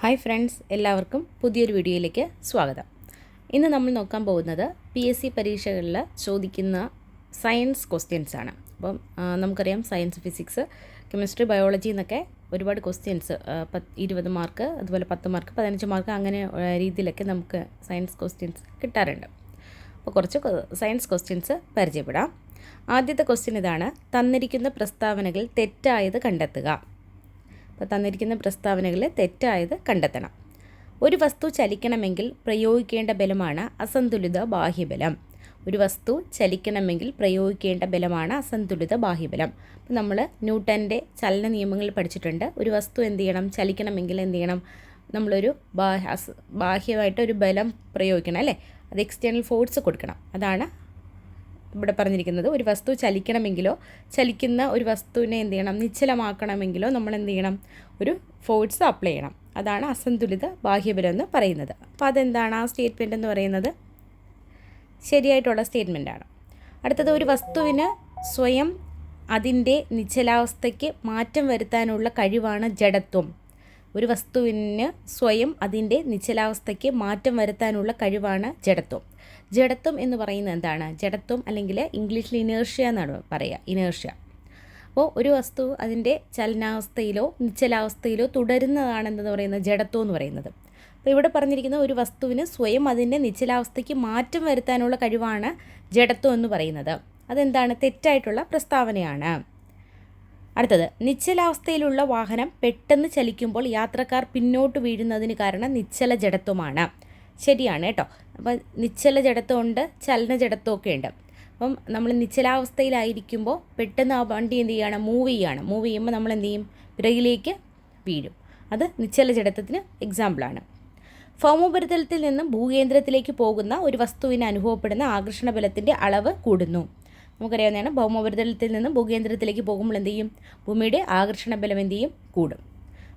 Hi friends എല്ലാവർക്കും പുതിയൊരു വീഡിയോയിലേക്ക് സ്വാഗതം. ഇന്ന് നമ്മൾ നോക്കാൻ പോകുന്നത് പി എസ് സി പരീക്ഷകളിൽ ചോദിക്കുന്ന സയൻസ് ക്വസ്റ്റ്യൻസ് ആണ്. അപ്പം നമുക്കറിയാം സയൻസ് ഫിസിക്സ് കെമിസ്ട്രി ബയോളജി എന്നൊക്കെ ഒരുപാട് ക്വസ്റ്റ്യൻസ് പത്ത് ഇരുപത് മാർക്ക് അതുപോലെ പത്ത് മാർക്ക് പതിനഞ്ച് മാർക്ക് അങ്ങനെ രീതിയിലൊക്കെ നമുക്ക് സയൻസ് ക്വസ്റ്റ്യൻസ് കിട്ടാറുണ്ട്. അപ്പോൾ കുറച്ച് സയൻസ് ക്വസ്റ്റ്യൻസ് പരിചയപ്പെടാം. ആദ്യത്തെ ക്വസ്റ്റ്യൻ ഇതാണ് തന്നിരിക്കുന്ന പ്രസ്താവനകൾ തെറ്റായത് കണ്ടെത്തുക. അപ്പോൾ തന്നിരിക്കുന്ന പ്രസ്താവനകൾ തെറ്റായത് കണ്ടെത്തണം. ഒരു വസ്തു ചലിക്കണമെങ്കിൽ പ്രയോഗിക്കേണ്ട ബലമാണ് അസന്തുലിത ബാഹ്യബലം. ഒരു വസ്തു ചലിക്കണമെങ്കിൽ പ്രയോഗിക്കേണ്ട ബലമാണ് അസന്തുലിത ബാഹ്യബലം. അപ്പോൾ നമ്മൾ ന്യൂട്ടന്റെ ചലന നിയമങ്ങൾ പഠിച്ചിട്ടുണ്ട്. ഒരു വസ്തു എന്ത് ചെയ്യണം? ചലിക്കണമെങ്കിൽ എന്ത് ചെയ്യണം? നമ്മളൊരു ബാഹ്യ ബാഹ്യമായിട്ട് ഒരു ബലം പ്രയോഗിക്കണം അല്ലേ? അത് എക്സ്റ്റേണൽ ഫോഴ്സ് കൊടുക്കണം. അതാണ് ഇവിടെ പറഞ്ഞിരിക്കുന്നത്. ഒരു വസ്തു ചലിക്കണമെങ്കിലോ ചലിക്കുന്ന ഒരു വസ്തുവിനെ എന്ത് ചെയ്യണം? നിശ്ചലമാക്കണമെങ്കിലോ നമ്മൾ എന്ത് ചെയ്യണം? ഒരു ഫോഴ്സ് അപ്ലൈ ചെയ്യണം. അതാണ് അസന്തുലിത ബാഹ്യബലം എന്ന് പറയുന്നത്. അപ്പോൾ അതെന്താണ് ആ സ്റ്റേറ്റ്മെന്റ് എന്ന് പറയുന്നത്? ശരിയായിട്ടുള്ള സ്റ്റേറ്റ്മെന്റാണ് അടുത്തത് ഒരു വസ്തുവിന് സ്വയം അതിന്റെ നിശ്ചലാവസ്ഥയ്ക്ക് മാറ്റം വരുത്താനുള്ള കഴിവാണ് ജഡത്വം. ഒരു വസ്തുവിന് സ്വയം അതിന്റെ നിശ്ചലാവസ്ഥയ്ക്ക് മാറ്റം വരുത്താനുള്ള കഴിവാണ് ജഡത്വം. ജഡത്വം എന്ന് പറയുന്നത് എന്താണ്? ജഡത്വം അല്ലെങ്കിൽ ഇംഗ്ലീഷിൽ ഇനേർഷ്യ എന്നാണ് പറയുക. ഇനേർഷ്യ അപ്പോൾ ഒരു വസ്തു അതിന്റെ ചലനാവസ്ഥയിലോ നിശ്ചലാവസ്ഥയിലോ തുടരുന്നതാണെന്ന് പറയുന്നത് ജഡത്വം എന്ന് പറയുന്നത്. അപ്പോൾ ഇവിടെ പറഞ്ഞിരിക്കുന്ന ഒരു വസ്തുവിന് സ്വയം അതിന്റെ നിശ്ചലാവസ്ഥയ്ക്ക് മാറ്റം വരുത്താനുള്ള കഴിവാണ് ജഡത്വം എന്ന് പറയുന്നത്. അതെന്താണ്? തെറ്റായിട്ടുള്ള പ്രസ്താവനയാണ്. അടുത്തത് നിശ്ചലാവസ്ഥയിലുള്ള വാഹനം പെട്ടെന്ന് ചലിക്കുമ്പോൾ യാത്രക്കാർ പിന്നോട്ട് വീഴുന്നതിന് കാരണം നിശ്ചല ജഡത്വമാണ്. ശരിയാണ് കേട്ടോ. അപ്പോൾ നിശ്ചല ജഡത്വമുണ്ട് ചലന ജഡത്വമൊക്കെ ഉണ്ട് അപ്പം നമ്മൾ നിശ്ചലാവസ്ഥയിലായിരിക്കുമ്പോൾ പെട്ടെന്ന് ആ വണ്ടി എന്ത് ചെയ്യുകയാണ്? മൂവ് ചെയ്യുകയാണ്. മൂവ് ചെയ്യുമ്പോൾ നമ്മൾ എന്ത് ചെയ്യും? പിറകിലേക്ക് വീഴും. അത് നിശ്ചല ജഡത്വത്തിന് എക്സാമ്പിളാണ് ഭൗമോപരിതലത്തിൽ നിന്നും ഭൂകേന്ദ്രത്തിലേക്ക് പോകുന്ന ഒരു വസ്തുവിന് അനുഭവപ്പെടുന്ന ആകർഷണ ബലത്തിന്റെ അളവ് കൂടുന്നു. നമുക്കറിയാവുന്നതാണ് ഭൗമോപരിതലത്തിൽ നിന്നും ഭൂകേന്ദ്രത്തിലേക്ക് പോകുമ്പോൾ എന്ത് ചെയ്യും? ഭൂമിയുടെ ആകർഷണ ബലം എന്ത് ചെയ്യും? കൂടും.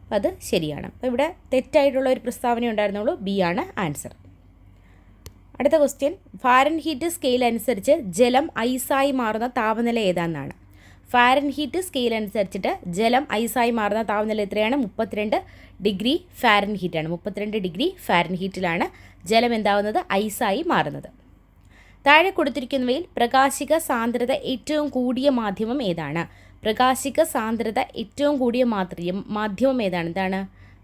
അപ്പം അത് ശരിയാണ്. അപ്പോൾ ഇവിടെ തെറ്റായിട്ടുള്ള ഒരു പ്രസ്താവന ഉണ്ടായിരുന്നുള്ളൂ. ബി ആണ് ആൻസർ. അടുത്ത ക്വസ്റ്റ്യൻ ഫാരൻ ഹീറ്റ് സ്കെയിൽ അനുസരിച്ച് ജലം ഐസായി മാറുന്ന താപനില ഏതാണെന്നാണ്. ഫാരൻ ഹീറ്റ് സ്കെയിൽ അനുസരിച്ചിട്ട് ജലം ഐസായി മാറുന്ന താപനില എത്രയാണ്? മുപ്പത്തിരണ്ട് ഡിഗ്രി ഫാരൻ ഹീറ്റാണ് മുപ്പത്തിരണ്ട് ഡിഗ്രി ഫാരൻ ഹീറ്റിലാണ് ജലം എന്താവുന്നത്? ഐസായി മാറുന്നത്. താഴെ കൊടുത്തിരിക്കുന്നവയിൽ പ്രകാശിക സാന്ദ്രത ഏറ്റവും കൂടിയ മാധ്യമം ഏതാണ്? പ്രകാശിക സാന്ദ്രത ഏറ്റവും കൂടിയ മാധ്യം മാധ്യമം ഏതാണ്? എന്താണ്?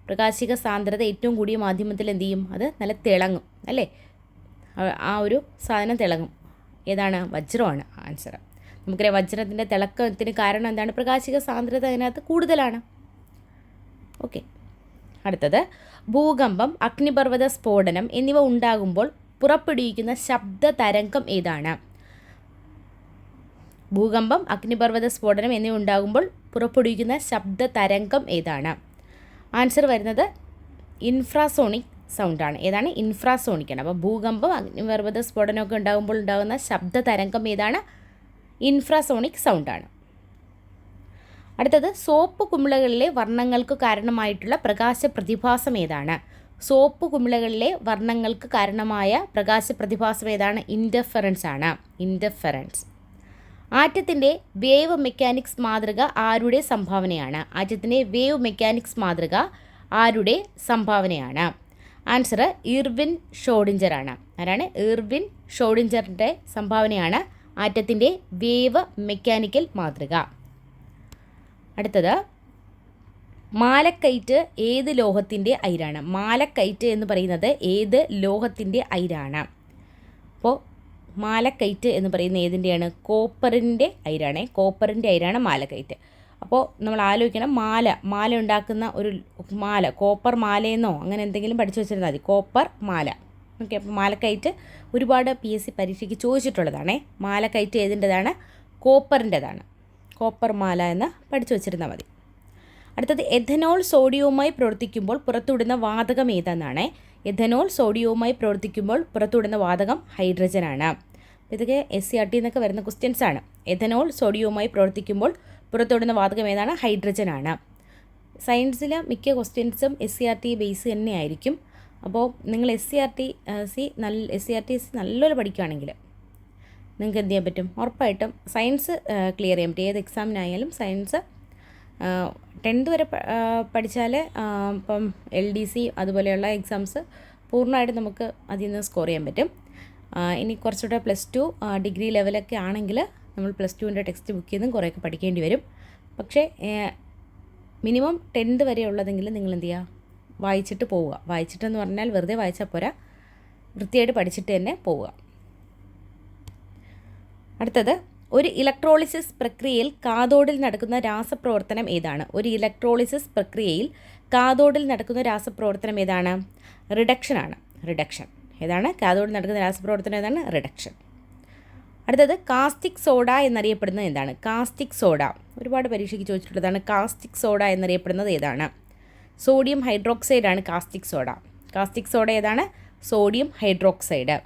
പ്രകാശിക സാന്ദ്രത ഏറ്റവും കൂടിയ മാധ്യമത്തിൽ എന്ത് ചെയ്യും? അത് നല്ല തിളങ്ങും അല്ലേ? ആ- ഒരു സാധനം തിളങ്ങും. ഏതാണ്? വജ്രമാണ് ആൻസർ നമുക്കറിയാം വജ്രത്തിന്റെ തിളക്കത്തിന് കാരണം എന്താണ്? പ്രകാശിക സാന്ദ്രത അതിനകത്ത് കൂടുതലാണ്. ഓക്കെ അടുത്തത് ഭൂകമ്പം അഗ്നിപർവത സ്ഫോടനം എന്നിവ ഉണ്ടാകുമ്പോൾ പുറപ്പെടുവിക്കുന്ന ശബ്ദ തരംഗം ഏതാണ്? ഭൂകമ്പം അഗ്നിപർവത സ്ഫോടനം എന്നിവ ഉണ്ടാകുമ്പോൾ പുറപ്പെടുവിക്കുന്ന ശബ്ദ തരംഗം ഏതാണ്? ആൻസർ വരുന്നത് ഇൻഫ്രാസോണിക് സൗണ്ടാണ് ഏതാണ്? ഇൻഫ്രാസോണിക് ആണ്. അപ്പോൾ ഭൂകമ്പം അഗ്നിപർവത സ്ഫോടനമൊക്കെ ഉണ്ടാകുമ്പോൾ ഉണ്ടാകുന്ന ശബ്ദ തരംഗം ഏതാണ് ഇൻഫ്രാസോണിക് സൗണ്ടാണ് അടുത്തത് സോപ്പ് കുമിളകളിലെ വർണങ്ങൾക്ക് കാരണമായിട്ടുള്ള പ്രകാശ പ്രതിഭാസം ഏതാണ്? സോപ്പ് കുമിളകളിലെ വർണങ്ങൾക്ക് കാരണമായ പ്രകാശ പ്രതിഭാസം ഏതാണ്? ഇന്റർഫറൻസ് ആണ്. ഇന്റർഫറൻസ് ആറ്റത്തിന്റെ വേവ് മെക്കാനിക്സ് മാതൃക ആരുടെ സംഭാവനയാണ്? ആറ്റത്തിന്റെ വേവ് മെക്കാനിക്സ് മാതൃക ആരുടെ സംഭാവനയാണ്? ആൻസർ ഇർവിൻ ഷോഡിഞ്ചറാണ് ആരാണ്? ഇർവിൻ ഷോഡിഞ്ചറിന്റെ സംഭാവനയാണ് ആറ്റത്തിന്റെ വേവ് മെക്കാനിക്കൽ മാതൃക. അടുത്തത് മാലക്കൈറ്റ് ഏത് ലോഹത്തിന്റെ അയിരാണ്? മാലക്കൈറ്റ് എന്ന് പറയുന്നത് ഏത് ലോഹത്തിന്റെ അയിരാണ്? അപ്പോൾ മാലക്കൈറ്റ് എന്ന് പറയുന്ന ഏതിന്റെയാണ്? കോപ്പറിന്റെ അയിരാണേ. കോപ്പറിന്റെ അയിരാണ് മാലക്കൈറ്റ്. അപ്പോൾ നമ്മൾ ആലോചിക്കണം മാല മാല ഉണ്ടാക്കുന്ന ഒരു മാല കോപ്പർ മാലയെന്നോ അങ്ങനെ എന്തെങ്കിലും പഠിച്ചു വെച്ചിരുന്നാൽ മതി. കോപ്പർ മാല. ഓക്കെ അപ്പോൾ മാലക്കയറ്റ് ഒരുപാട് പി എസ് സി പരീക്ഷയ്ക്ക് ചോദിച്ചിട്ടുള്ളതാണേ. മാലക്കയറ്റ് ഏതിന്റെതാണ്? കോപ്പറിന്റെതാണ്. കോപ്പർ മാല എന്ന് പഠിച്ചു വെച്ചിരുന്നാൽ മതി. അടുത്തത് എഥനോൾ സോഡിയവുമായി പ്രവർത്തിക്കുമ്പോൾ പുറത്തുവിടുന്ന വാതകം ഏതെന്നാണ്. എഥനോൾ സോഡിയവുമായി പ്രവർത്തിക്കുമ്പോൾ പുറത്തുവിടുന്ന വാതകം ഹൈഡ്രജനാണ്. ഇതൊക്കെ എസ് സി ആർ ടി എന്നൊക്കെ വരുന്ന ക്വസ്റ്റ്യൻസ് ആണ്. എഥനോൾ സോഡിയവുമായി പ്രവർത്തിക്കുമ്പോൾ പുറത്തുവിടുന്ന വാതകം ഏതാണ്? ഹൈഡ്രജൻ ആണ് സയൻസിൽ മിക്ക ക്വസ്റ്റ്യൻസും S C R T base തന്നെയായിരിക്കും. അപ്പോൾ നിങ്ങൾ S C R T C നല്ല S C R T C നല്ലപോലെ പഠിക്കുകയാണെങ്കിൽ നിങ്ങൾക്ക് എന്ത് ചെയ്യാൻ പറ്റും? ഉറപ്പായിട്ടും സയൻസ് ക്ലിയർ ചെയ്യാൻ പറ്റും. ഏത് എക്സാമിനായാലും സയൻസ് ടെൻത്ത് വരെ പഠിച്ചാൽ ഇപ്പം എൽ ഡി സി അതുപോലെയുള്ള എക്സാംസ് പൂർണമായിട്ട് നമുക്ക് അതിൽ നിന്ന് സ്കോർ ചെയ്യാൻ പറ്റും. ഇനി കുറച്ചുകൂടെ പ്ലസ് ടു ഡിഗ്രി ലെവലൊക്കെ ആണെങ്കിൽ നമ്മൾ പ്ലസ് ടുവിന്റെ ടെക്സ്റ്റ് ബുക്കിൽ നിന്നും കുറേയൊക്കെ പഠിക്കേണ്ടി വരും. പക്ഷേ മിനിമം ടെൻത്ത് വരെ ഉള്ളതെങ്കിലും നിങ്ങൾ എന്ത് ചെയ്യുക? വായിച്ചിട്ട് പോവുക. വായിച്ചിട്ടെന്ന് പറഞ്ഞാൽ വെറുതെ വായിച്ചാൽ പോരാ. വൃത്തിയായിട്ട് പഠിച്ചിട്ട് തന്നെ പോവുക. അടുത്തത് ഒരു ഇലക്ട്രോളിസിസ് പ്രക്രിയയിൽ കാതോഡിൽ നടക്കുന്ന രാസപ്രവർത്തനം ഏതാണ്? ഒരു ഇലക്ട്രോളിസിസ് പ്രക്രിയയിൽ കാതോഡിൽ നടക്കുന്ന രാസപ്രവർത്തനം ഏതാണ്? റിഡക്ഷനാണ്. റിഡക്ഷൻ. ഏതാണ്? കാതോഡിൽ നടക്കുന്ന രാസപ്രവർത്തനം ഏതാണ്? റിഡക്ഷൻ. അടുത്തത് കാസ്റ്റിക് സോഡ എന്നറിയപ്പെടുന്നത് എന്താണ്? Caustic soda. ഒരുപാട് പരീക്ഷയ്ക്ക് ചോദിച്ചിട്ടുള്ളതാണ് കാസ്റ്റിക് സോഡ എന്നറിയപ്പെടുന്നത് ഏതാണ്? സോഡിയം ഹൈഡ്രോക്സൈഡ് ആണ് കാസ്റ്റിക് സോഡ. കാസ്റ്റിക് സോഡ ഏതാണ്? Sodium hydroxide.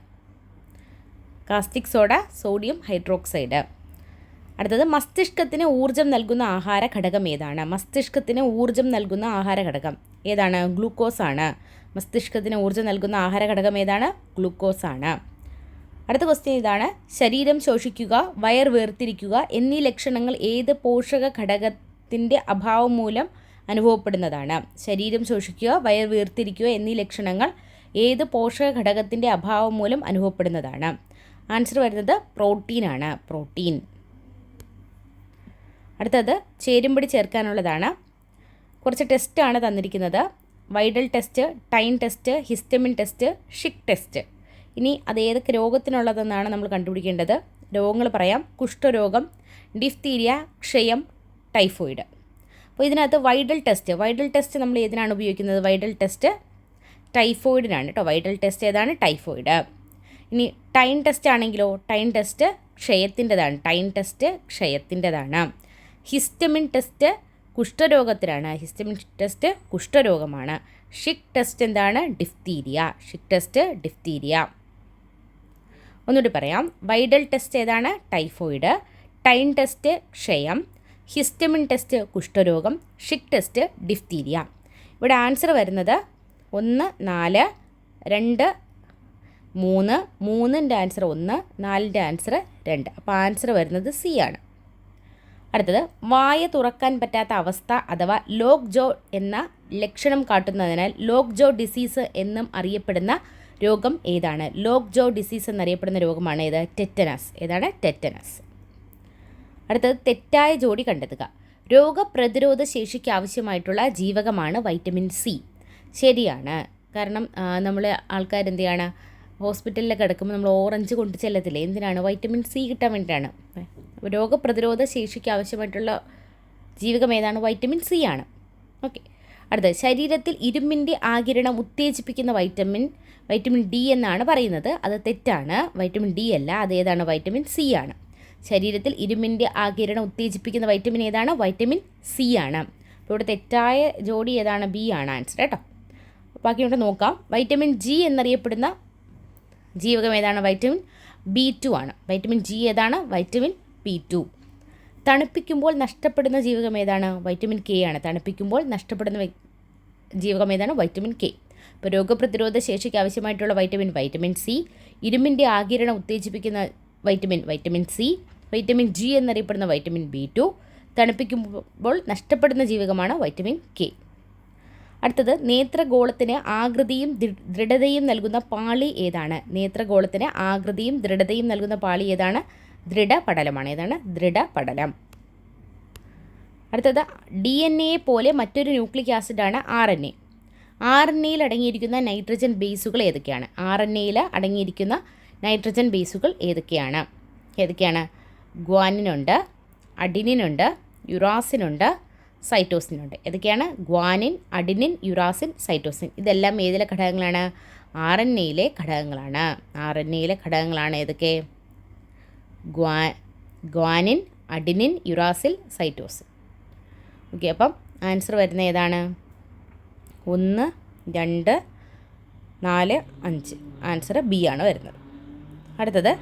Caustic soda sodium hydroxide. അടുത്തത് മസ്തിഷ്കത്തിന് ഊർജം നൽകുന്ന ആഹാര ഘടകം ഏതാണ്? മസ്തിഷ്കത്തിന് ഊർജം നൽകുന്ന ആഹാര ഘടകം ഏതാണ്? ഗ്ലൂക്കോസ് ആണ് മസ്തിഷ്കത്തിന് ഊർജം നൽകുന്ന ആഹാര ഘടകം ഏതാണ്? ഗ്ലൂക്കോസ് ആണ് അടുത്ത ക്വസ്റ്റ്യൻ ഇതാണ്. ശരീരം ശോഷിക്കുക വയർ വേർതിരിക്കുക എന്നീ ലക്ഷണങ്ങൾ ഏത് പോഷക ഘടകത്തിന്റെ അഭാവം മൂലം അനുഭവപ്പെടുന്നതാണ്? ശരീരം ശോഷിക്കുക വയർ വേർതിരിക്കുക എന്നീ ലക്ഷണങ്ങൾ ഏത് പോഷക ഘടകത്തിന്റെ അഭാവം മൂലം അനുഭവപ്പെടുന്നതാണ്? ആൻസർ വരുന്നത് പ്രോട്ടീനാണ് പ്രോട്ടീൻ അടുത്തത് ചേരുംപടി ചേർക്കാനുള്ളതാണ്. കുറച്ച് ടെസ്റ്റാണ് തന്നിരിക്കുന്നത്. Widal test time test histamine test Schick test ഇനി അത് ഏതൊക്കെ രോഗത്തിനുള്ളതെന്നാണ് നമ്മൾ കണ്ടുപിടിക്കേണ്ടത്. രോഗങ്ങൾ പറയാം. കുഷ്ഠരോഗം ഡിഫ്തീരിയ ക്ഷയം ടൈഫോയിഡ് അപ്പോൾ ഇതിനകത്ത് വൈഡൽ ടെസ്റ്റ് വൈഡൽ ടെസ്റ്റ് നമ്മൾ ഏതിനാണ് ഉപയോഗിക്കുന്നത്? വൈഡൽ ടെസ്റ്റ് ടൈഫോയിഡിനാണ് കേട്ടോ. വൈഡൽ ടെസ്റ്റ് ഏതാണ്? ടൈഫോയിഡ് ഇനി ടൈൻ ടെസ്റ്റ് ആണെങ്കിലോ? ടൈൻ ടെസ്റ്റ് ക്ഷയത്തിന്റെതാണ്. ടൈൻ ടെസ്റ്റ് ക്ഷയത്തിന്റെതാണ്. ഹിസ്റ്റമിൻ ടെസ്റ്റ് കുഷ്ഠരോഗത്തിലാണ്. ഹിസ്റ്റമിൻ ടെസ്റ്റ് കുഷ്ഠരോഗമാണ്. ഷിക് ടെസ്റ്റ് എന്താണ്? ഡിഫ്തീരിയ ഷിക് ടെസ്റ്റ് ഡിഫ്തീരിയ ഒന്നുകൂടി പറയാം. വൈഡൽ ടെസ്റ്റ് ഏതാണ്? ടൈഫോയിഡ്. ടൈൻ ടെസ്റ്റ് ക്ഷയം. Histamine test കുഷ്ഠരോഗം. Schick test diphtheria. ഇവിടെ ആൻസർ വരുന്നത് ഒന്ന് നാല് രണ്ട് മൂന്ന്. മൂന്നിന്റെ ആൻസർ ഒന്ന് നാലിന്റെ ആൻസർ രണ്ട്. അപ്പോൾ ആൻസർ വരുന്നത് സി ആണ്. അടുത്തത് വായ തുറക്കാൻ പറ്റാത്ത അവസ്ഥ അഥവാ ലോക്ക് ജോ എന്ന ലക്ഷണം കാട്ടുന്നതിനാൽ ലോക്ക് ജോ ഡിസീസ് എന്നും അറിയപ്പെടുന്ന രോഗം ഏതാണ്? ലോക്ക് ജോ ഡിസീസ് എന്നറിയപ്പെടുന്ന രോഗമാണ് ഏത്? ടെറ്റനസ്. ഏതാണ്? ടെറ്റനസ്. അടുത്തത് തെറ്റായ ജോഡി കണ്ടെത്തുക. രോഗപ്രതിരോധ ശേഷിക്ക് ആവശ്യമായിട്ടുള്ള ജീവകമാണ് വൈറ്റമിൻ സി. ശരിയാണ്. കാരണം നമ്മൾ ആൾക്കാർ എന്ത് ചെയ്യാണ് ഹോസ്പിറ്റലിൽ കിടക്കുമ്പോൾ നമ്മൾ ഓറഞ്ച് കൊണ്ട് ചെല്ലത്തില്ലേ? എന്തിനാണ്? വൈറ്റമിൻ സി കിട്ടാൻ വേണ്ടിയിട്ടാണ്. രോഗപ്രതിരോധ ശേഷിക്ക് ആവശ്യമായിട്ടുള്ള ജീവകം ഏതാണ്? വൈറ്റമിൻ സി ആണ്. ഓക്കെ. അടുത്തത് ശരീരത്തിൽ ഇരുമ്പിന്റെ ആകിരണം ഉത്തേജിപ്പിക്കുന്ന വൈറ്റമിൻ വൈറ്റമിൻ ഡി എന്നാണ് പറയുന്നത്. അത് തെറ്റാണ്. വൈറ്റമിൻ ഡി അല്ല അത് ഏതാണ്? വൈറ്റമിൻ സി ആണ്. ശരീരത്തിൽ ഇരുമ്പിന്റെ ആകിരണം ഉത്തേജിപ്പിക്കുന്ന വൈറ്റമിൻ ഏതാണ്? വൈറ്റമിൻ സി ആണ്. അപ്പോൾ ഇവിടെ തെറ്റായ ജോഡി ഏതാണ്? ബി ആണ് ആൻസർ കേട്ടോ ബാക്കി ഇവിടെ നോക്കാം. വൈറ്റമിൻ ജി എന്നറിയപ്പെടുന്ന ജീവകം ഏതാണ്? വൈറ്റമിൻ ബി ടു ആണ്. വൈറ്റമിൻ ജി ഏതാണ്? വൈറ്റമിൻ ബി ടു തണുപ്പിക്കുമ്പോൾ നഷ്ടപ്പെടുന്ന ജീവകം ഏതാണ്? വൈറ്റമിൻ കെ ആണ്. തണുപ്പിക്കുമ്പോൾ നഷ്ടപ്പെടുന്ന ജീവകം ഏതാണ്? വൈറ്റമിൻ കെ ഇപ്പോൾ രോഗപ്രതിരോധ ശേഷിക്ക് ആവശ്യമായിട്ടുള്ള വൈറ്റമിൻ വൈറ്റമിൻ സി ഇരുമ്പിന്റെ ആകിരണം ഉത്തേജിപ്പിക്കുന്ന vitamin vitamin C vitamin G എന്നറിയപ്പെടുന്ന വൈറ്റമിൻ ബി ടു തണുപ്പിക്കുമ്പോൾ നഷ്ടപ്പെടുന്ന ജീവകമാണ് വൈറ്റമിൻ കെ അടുത്തത് നേത്രഗോളത്തിന് ആകൃതിയും ദൃഢതയും നൽകുന്ന പാളി ഏതാണ്? നേത്രഗോളത്തിന് ആകൃതിയും ദൃഢതയും നൽകുന്ന പാളി ഏതാണ്? ദൃഢപടലമാണ് ഏതാണ് ദൃഢപടലം. അടുത്തത് ഡി എൻ എ പോലെ മറ്റൊരു nucleic ആസിഡാണ് R N A R N എയിൽ അടങ്ങിയിരിക്കുന്ന നൈട്രജൻ ബേസുകൾ ഏതൊക്കെയാണ്? ആർ എൻ എയിൽ അടങ്ങിയിരിക്കുന്ന നൈട്രജൻ ബേസുകൾ ഏതൊക്കെയാണ്? ഏതൊക്കെയാണ്? ഗ്വാനിനുണ്ട് അഡിനിനുണ്ട് യുറാസിനുണ്ട് സൈറ്റോസിനുണ്ട്. ഏതൊക്കെയാണ്? Guanine adenine uracil cytosine. ഇതെല്ലാം ഏതിലെ ഘടകങ്ങളാണ്? ആർ എൻ എയിലെ ഘടകങ്ങളാണ്. ആർ എൻ എയിലെ ഘടകങ്ങളാണ് ഏതൊക്കെ? ഗ്വാ guanine adenine uracil cytosine okay അപ്പം ആൻസർ വരുന്ന ഏതാണ്? ഒന്ന് രണ്ട് നാല് അഞ്ച്. ആൻസർ ബി ആണ് വരുന്നത്. അടുത്തത്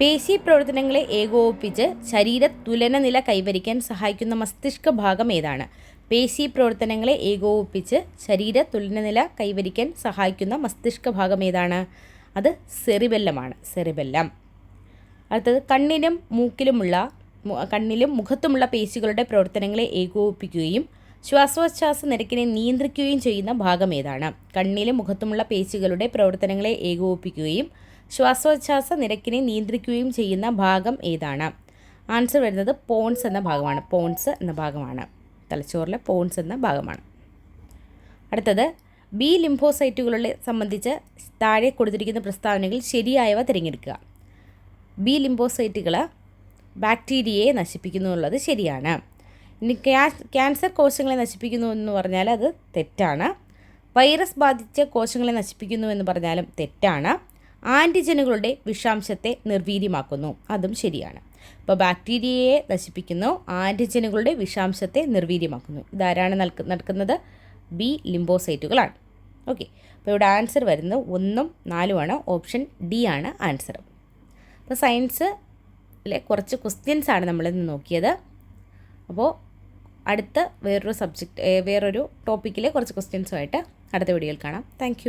പേശി പ്രവർത്തനങ്ങളെ ഏകോപിപ്പിച്ച് ശരീര തുലന നില കൈവരിക്കാൻ സഹായിക്കുന്ന മസ്തിഷ്ക ഭാഗം ഏതാണ്? പേശി പ്രവർത്തനങ്ങളെ ഏകോപിപ്പിച്ച് ശരീര തുലന നില കൈവരിക്കാൻ സഹായിക്കുന്ന മസ്തിഷ്ക ഭാഗം ഏതാണ്? അത് സെറിബെല്ലമാണ്. സെറിബെല്ലം. അടുത്തത് കണ്ണിനും മൂക്കിലുമുള്ള കണ്ണിലും മുഖത്തുമുള്ള പേശികളുടെ പ്രവർത്തനങ്ങളെ ഏകോപിപ്പിക്കുകയും ശ്വാസോച്ഛ്വാസ നിരക്കിനെ നിയന്ത്രിക്കുകയും ചെയ്യുന്ന ഭാഗം ഏതാണ്? കണ്ണിലും മുഖത്തുമുള്ള പേശികളുടെ പ്രവർത്തനങ്ങളെ ഏകോപിപ്പിക്കുകയും ശ്വാസോച്ഛ്വാസ നിരക്കിനെ നിയന്ത്രിക്കുകയും ചെയ്യുന്ന ഭാഗം ഏതാണ്? ആൻസർ വരുന്നത് പോൺസ് എന്ന ഭാഗമാണ്. പോൺസ് എന്ന ഭാഗമാണ്. തലച്ചോറിലെ പോൺസ് എന്ന ഭാഗമാണ്. അടുത്തത് ബി ലിംഫോസൈറ്റുകളെ സംബന്ധിച്ച് താഴെ കൊടുത്തിരിക്കുന്ന പ്രസ്താവനകൾ ശരിയായവ തിരഞ്ഞെടുക്കുക. ബി ലിംബോസൈറ്റുകൾ ബാക്ടീരിയയെ നശിപ്പിക്കുന്നു എന്നുള്ളത് ശരിയാണ്. ഇനി ക്യാൻസർ കോശങ്ങളെ നശിപ്പിക്കുന്നു എന്ന് പറഞ്ഞാൽ അത് തെറ്റാണ്. വൈറസ് ബാധിച്ച കോശങ്ങളെ നശിപ്പിക്കുന്നു എന്ന് പറഞ്ഞാലും തെറ്റാണ്. ആന്റിജനുകളുടെ വിഷാംശത്തെ നിർവീര്യമാക്കുന്നു. അതും ശരിയാണ്. ഇപ്പോൾ ബാക്ടീരിയയെ നശിപ്പിക്കുന്നു ആന്റിജനുകളുടെ വിഷാംശത്തെ നിർവീര്യമാക്കുന്നു. ഇതാരാണ് നൽക നടക്കുന്നത് ബി ലിംബോസൈറ്റുകളാണ്. ഓക്കെ അപ്പോൾ ഇവിടെ ആൻസർ വരുന്നത് ഒന്നും നാലുമാണ്. ഓപ്ഷൻ ഡി ആണ് ആൻസർ. അപ്പോൾ സയൻസിലെ കുറച്ച് ക്വസ്റ്റ്യൻസ് ആണ് നമ്മളിന്ന് നോക്കിയത്. അപ്പോൾ അടുത്ത വേറൊരു സബ്ജക്റ്റ് വേറൊരു ടോപ്പിക്കിലെ കുറച്ച് ക്വസ്റ്റ്യൻസുമായിട്ട് അടുത്ത വീഡിയോയിൽ കാണാം. താങ്ക്